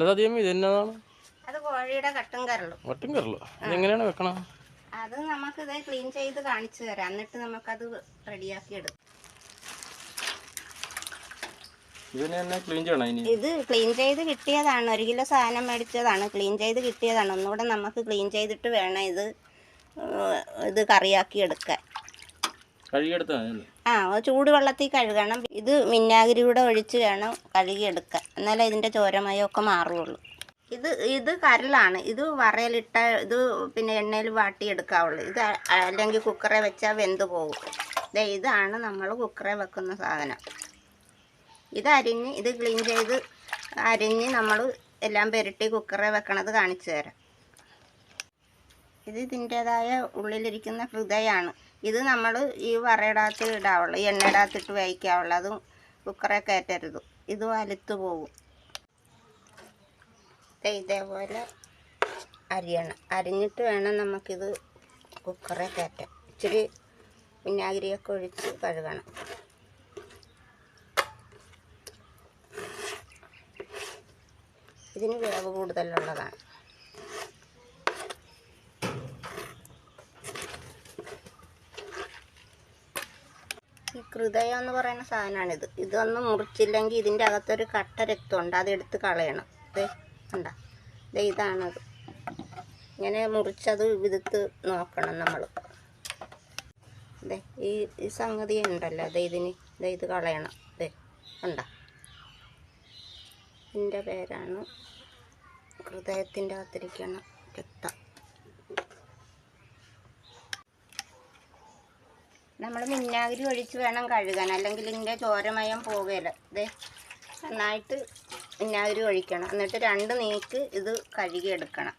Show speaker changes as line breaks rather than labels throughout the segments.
അല്ല സത്യം ഇത് എന്നതാണ്
അത് കോഴിയുടെ കട്ടും കരളും.
ഒട്ടും കയറുള്ളൂ ഇതെങ്ങനെയാണ് വെക്കണം?
അത് നമുക്ക് ഇത് ക്ലീൻ ചെയ്ത് കാണിച്ചു തരാം. എന്നിട്ട് നമുക്കത് റെഡിയാക്കി എടുക്കാം.
ഇതിനെ തന്നെ ക്ലീൻ ചെയ്യണം ഇനി?
ഇത് ക്ലീൻ ചെയ്ത് കിട്ടിയതാണ്. ഒരു കിലോ സാധനം മേടിച്ചതാണ്. ക്ലീൻ ചെയ്ത് കിട്ടിയതാണ്. ഒന്നുകൂടെ നമുക്ക് ക്ലീൻ ചെയ്തിട്ട് വേണം ഇത് ഇത് കറിയാക്കി എടുക്കാൻ. ആ അത് ചൂടുവെള്ളത്തിൽ കഴുകണം. ഇത് വിനാഗിരി കൂടെ ഒഴിച്ച് വേണം കഴുകിയെടുക്കാൻ. എന്നാലേ ഇതിന്റെ ചോരമയമൊക്കെ മാറുള്ളൂ. ഇത് ഇത് കരലാണ് ഇത് വറയിലിട്ട ഇത് പിന്നെ എണ്ണയിൽ വാട്ടിയെടുക്കാവുള്ളൂ. ഇത് അല്ലെങ്കിൽ കുക്കറെ വെച്ചാൽ വെന്ത് പോകും. ഇതാണ് നമ്മൾ കുക്കറെ വെക്കുന്ന സാധനം. ഇത് അരിഞ്ഞ് ഇത് ക്ലീൻ ചെയ്ത് അരിഞ്ഞ് നമ്മൾ എല്ലാം പെരട്ടി കുക്കറെ വെക്കണത് കാണിച്ചു തരാം. ഇത് ഇതിന്റെതായ ഉള്ളിലിരിക്കുന്ന ഹൃദയമാണ് ഇത് നമ്മൾ ഈ വറയിടകത്ത് ഇടാവുള്ളൂ ഈ എണ്ണയിടകത്തിട്ട് വേവിക്കാവുള്ളൂ. അതും കുക്കറെ കയറ്റരുത്. ഇത് വലുത്ത് പോകും ഇതേപോലെ അരിയണം. അരിഞ്ഞിട്ട് വേണം നമുക്കിത് കുക്കറെ കയറ്റാൻ. ഇച്ചിരി വിനാഗിരിയൊക്കെ ഒഴിച്ച് കഴുകണം. ഇതിന് വേവ് കൂടുതലുള്ളതാണ്. ഹൃദയം എന്ന് പറയുന്ന സാധനമാണിത് ഇതൊന്നും മുറിച്ചില്ലെങ്കിൽ ഇതിന്റെ അകത്തൊരു കട്ട രക്തമുണ്ട്. അതെടുത്ത് കളയണം. ദേ കണ്ട? ദേ ഇതാണത്. ഇങ്ങനെ മുറിച്ചത് വിധത്ത് നോക്കണം നമ്മൾ ദേ ഈ ഈ സംഗതി ഉണ്ടല്ലോ. അതെ ഇതിന് ദേ ഇത് കളയണം. ദേ കണ്ട? ഇതിന്റെ പേരാണ് ഹൃദയത്തിന്റെ അകത്തിരിക്കണം രക്തം. നമ്മൾ വിനാഗിരി ഒഴിച്ച് വേണം കഴുകാൻ. അല്ലെങ്കിൽ ഇതിന്റെ ചോരമയം പോകുകയില്ല ഇതേ നന്നായിട്ട് വിനാഗിരി ഒഴിക്കണം. എന്നിട്ട് രണ്ട് നീക്ക് ഇത് കഴുകിയെടുക്കണം.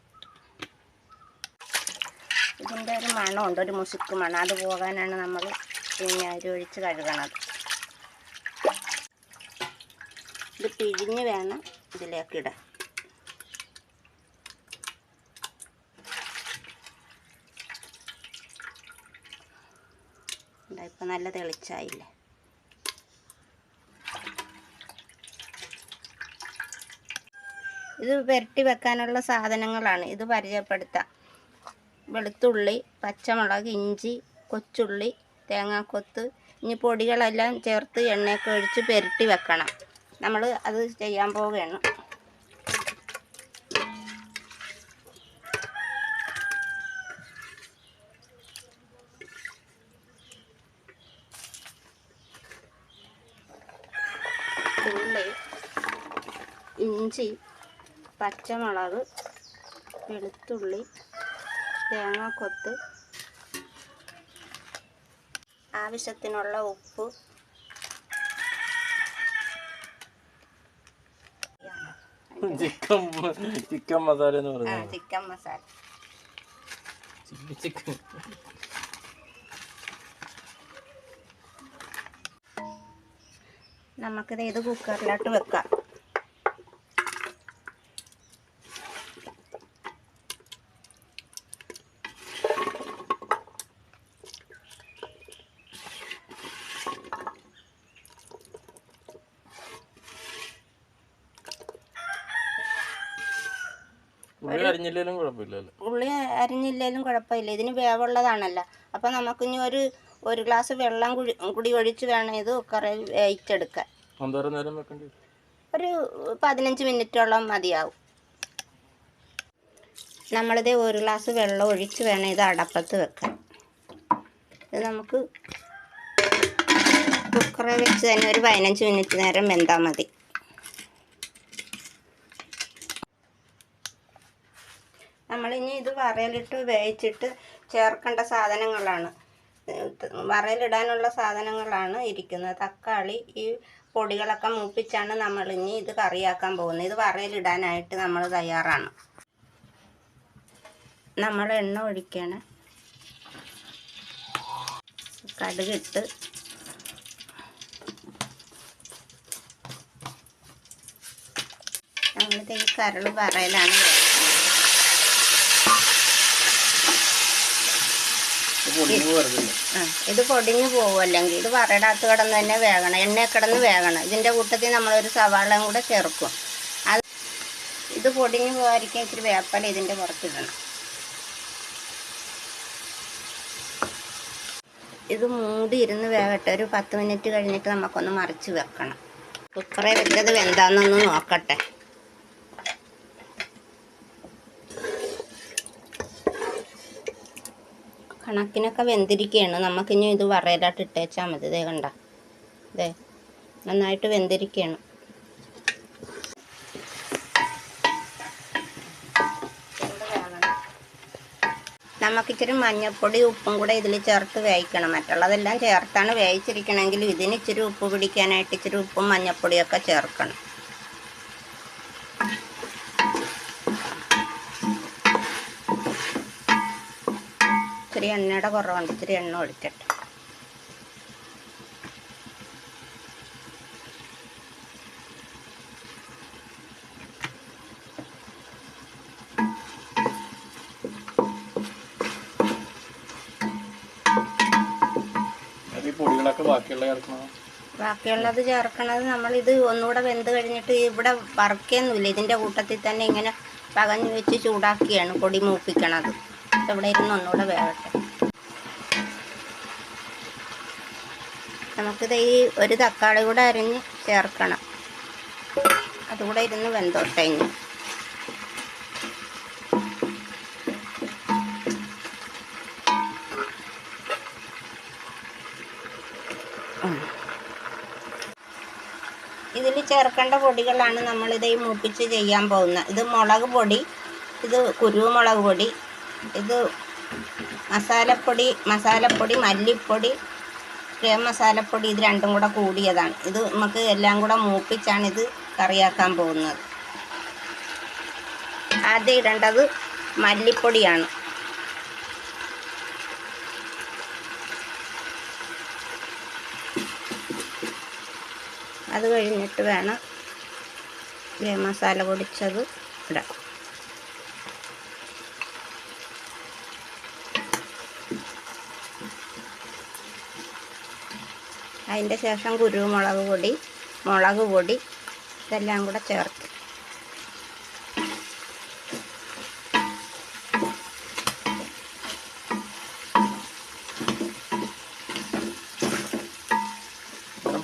ഇതിന്റെ ഒരു മണമുണ്ട്. ഒരു മുസുക്ക് മണം. അത് പോകാനാണ് നമ്മൾ വിനാഗിരി ഒഴിച്ച് കഴുകണത്. ഇത് പിഴിഞ്ഞ് വേണം ഇതിലേക്ക് ഇതാ ഇപ്പം നല്ല തെളിച്ചായില്ലേ? ഇത് പുരട്ടി വെക്കാനുള്ള സാധനങ്ങളാണ്. ഇത് പരിചയപ്പെടുത്താം. വെളുത്തുള്ളി പച്ചമുളക് ഇഞ്ചി കൊച്ചുള്ളി തേങ്ങാക്കൊത്ത് ഇനി പൊടികളെല്ലാം ചേർത്ത് എണ്ണയൊക്കെ ഒഴിച്ച് പുരട്ടി വെക്കണം. നമ്മൾ അത് ചെയ്യാൻ പോവുകയാണ് ഉള്ളി ഇഞ്ചി പച്ചമുളക് വെളുത്തുള്ളി തേങ്ങാക്കൊത്ത് ആവശ്യത്തിനുള്ള ഉപ്പ്.
ചിക്കൻ ചിക്കൻ മസാല എന്ന് പറയുന്നത്.
ചിക്കൻ മസാല.
ചിക്കൻ
നമുക്കിത് ഇത് കുക്കറിലോട്ട് വെക്കാം?
ഉള്ളി അരിഞ്ഞില്ലേലും കുഴപ്പമില്ലല്ലോ
ഉള്ളി അരിഞ്ഞില്ലേലും കുഴപ്പമില്ല. ഇതിന് വേവുള്ളതാണല്ലോ. നമുക്ക് ഇനി ഒരു ഒരു ഗ്ലാസ് വെള്ളം കുടി കുടി ഒഴിച്ച് വേണം ഇത് കുറെ വേവിച്ചെടുക്കാൻ.
എന്തോരം നേരം വെക്കേണ്ടി?
ഒരു പതിനഞ്ച് മിനിറ്റോളം മതിയാവും. നമ്മളിത് ഒരു ഗ്ലാസ് വെള്ളം ഒഴിച്ച് വേണം ഇത് അടപ്പത്ത് വെക്കാൻ. ഇത് നമുക്ക് കുക്കറിൽ വെച്ച് തന്നെ ഒരു പതിനഞ്ച് മിനിറ്റ് നേരം വെന്താൽ മതി. നമ്മളിനി ഇത് വറയിലിട്ട് വേവിച്ചിട്ട് ചേർക്കേണ്ട സാധനങ്ങളാണ്. വറയിലിടാനുള്ള സാധനങ്ങളാണ് ഇരിക്കുന്നത്. തക്കാളി ഈ പൊടികളൊക്കെ മൂപ്പിച്ചാണ് നമ്മളിനി ഇത് കറിയാക്കാൻ പോകുന്നത്. ഇത് വറയിലിടാനായിട്ട് നമ്മൾ തയ്യാറാണ്. നമ്മൾ എണ്ണ ഒഴിക്കണം. കടുകിട്ട് നമ്മളിത് ഈ കരൾ വറയിലാണ്
ഇത് പൊടിഞ്ഞു
വറയിടാത്ത പോകും ഇത് വറയിടകത്ത് കിടന്ന് തന്നെ വേകണം. എണ്ണ കിടന്ന് വേകണം. ഇതിന്റെ കൂട്ടത്തിൽ നമ്മളൊരു സവാളയും കൂടെ ചേർക്കും. അത് ഇത് പൊടിഞ്ഞു പോകാതിരിക്കാൻ ഇച്ചിരി വേപ്പല ഇതിന്റെ പുറത്തിടണം ഇത് മൂടി ഇരുന്ന് വേകട്ടെ. ഒരു പത്ത് മിനിറ്റ് കഴിഞ്ഞിട്ട് നമുക്കൊന്ന് മറിച്ച് വെക്കണം. കുക്കറെ വെച്ചത് വെന്താന്നൊന്ന് നോക്കട്ടെ. കണക്കിനൊക്കെ വെന്തിരിക്കുകയാണ് നമുക്കിനി ഇത് വറയിലായിട്ട് ഇട്ടേച്ചാൽ മതി. ഇതേ കണ്ട. ഇതേ നന്നായിട്ട് വെന്തിരിക്കുകയാണ് നമുക്കിച്ചിരി മഞ്ഞൾപ്പൊടി ഉപ്പും കൂടെ ഇതിൽ ചേർത്ത് വേവിക്കണം. മറ്റുള്ളതെല്ലാം ചേർത്താണ് വേവിച്ചിരിക്കണമെങ്കിൽ ഇതിന് ഇച്ചിരി ഉപ്പ് പിടിക്കാനായിട്ട് ഇച്ചിരി ഉപ്പും മഞ്ഞൾപ്പൊടിയൊക്കെ ചേർക്കണം. ഇച്ചിരി എണ്ണയുടെ കുറവുണ്ട് ഇത്തിരി എണ്ണ
ഒഴിക്കട്ടെ.
ബാക്കിയുള്ളത് ചേർക്കണത് നമ്മൾ ഇത് ഒന്നുകൂടെ വെന്ത് കഴിഞ്ഞിട്ട് ഇവിടെ വറക്കൊന്നുമില്ല. ഇതിന്റെ കൂട്ടത്തിൽ തന്നെ ഇങ്ങനെ പകഞ്ഞു വെച്ച് ചൂടാക്കിയാണ് പൊടി മൂപ്പിക്കണത്. ഇവിടെ ഇരുന്ന് ഒന്നുകൂടെ വേവട്ടെ. നമുക്കിത് ഈ ഒരു തക്കാളി കൂടെ അരിഞ്ഞ് ചേർക്കണം. അതുകൂടെ ഇരുന്ന് വെന്തോട്ടെ ഇനി. ഇതിൽ ചേർക്കേണ്ട പൊടികളാണ് നമ്മളിത് ഈ മൂപ്പിച്ച് ചെയ്യാൻ പോകുന്നത്. ഇത് മുളക് പൊടി ഇത് കുരുമുളക് പൊടി ഇത് മസാലപ്പൊടി മസാലപ്പൊടി മല്ലിപ്പൊടി ഗരം മസാലപ്പൊടി ഇത് രണ്ടും കൂടെ കൂടിയതാണ്. ഇത് നമുക്ക് എല്ലാം കൂടെ മൂപ്പിച്ചാണ് ഇത് കറിയാക്കാൻ പോകുന്നത്. ആദ്യം ഇടേണ്ടത് മല്ലിപ്പൊടിയാണ്. അത് കഴിഞ്ഞിട്ട് വേണം ഗരം മസാല പൊടിച്ചത് ഇടാം അതിന്റെ ശേഷം കുരുമുളക് പൊടി മുളക് പൊടി ഇതെല്ലാം കൂടെ
ചേർക്കും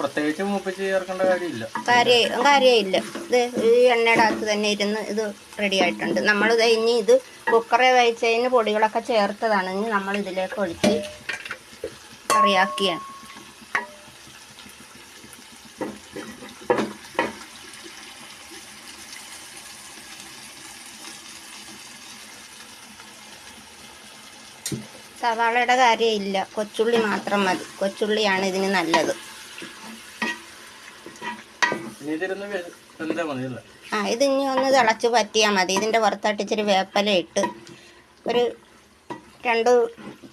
പ്രത്യേകിച്ച് മൂപ്പിച്ച് ചേർക്കേണ്ട കാര്യമില്ല.
കാര്യം കാര്യമില്ല. ഇത് ഈ എണ്ണയുടെ അകത്ത് തന്നെ ഇരുന്ന് ഇത് റെഡി ആയിട്ടുണ്ട്. നമ്മൾ ഇനി ഇത് കുക്കറെ വേവിച്ചതിന് പൊടികളൊക്കെ ചേർത്തതാണ്. ഇനി നമ്മൾ ഇതിലേക്ക് ഒഴിച്ച് കറിയാക്കിയാണ്. സവാളയുടെ കാര്യമില്ല. കൊച്ചുള്ളി മാത്രം മതി. കൊച്ചുള്ളിയാണ് ഇതിന് നല്ലത്. ആ ഇത് ഇനി ഒന്ന് തിളച്ച് പറ്റിയാൽ മതി. ഇതിന്റെ പുറത്തായിട്ട് ഇച്ചിരി വേപ്പല ഇട്ട് ഒരു രണ്ട്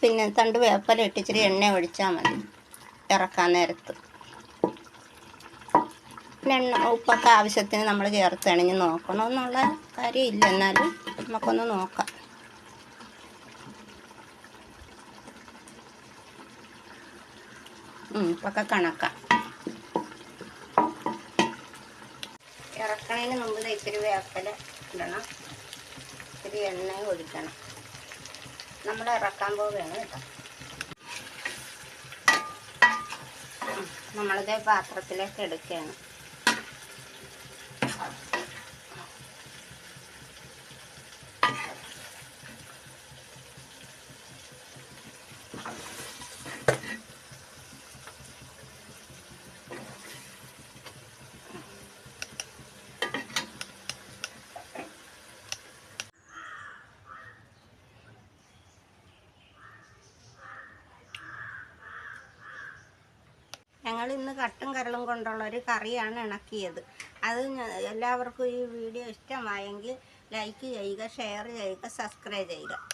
പിന്നെ തണ്ട് വേപ്പല ഇട്ട് ഇച്ചിരി എണ്ണ ഒഴിച്ചാൽ മതി. ഇറക്കാൻ നേരത്ത്. പിന്നെ എണ്ണ ഉപ്പൊക്കെ ആവശ്യത്തിന് നമ്മൾ ചേർത്ത് ഇണങ്ങി നോക്കണമെന്നുള്ള കാര്യമില്ല. എന്നാലും നമുക്കൊന്ന് നോക്കാം. ഉം, ഉപ്പൊക്കെ കണക്കാം. ഇറക്കണതിന് മുമ്പ് ഇത്തിരി വേപ്പല ഇടണം. ഇത്തിരി എണ്ണ ഒഴിക്കണം. നമ്മൾ ഇറക്കാൻ പോവുകയാണ് കേട്ടോ. നമ്മളിതേ പാത്രത്തിലേക്ക് എടുക്കുകയാണ്. ഇന്ന് കട്ടും കരളും കൊണ്ടുള്ള ഒരു കറിയാണ് ഇണക്കിയത്. അത് എല്ലാവർക്കും ഈ വീഡിയോ ഇഷ്ടമായെങ്കിൽ ലൈക്ക് ചെയ്യുക ഷെയർ ചെയ്യുക സബ്സ്ക്രൈബ് ചെയ്യുക.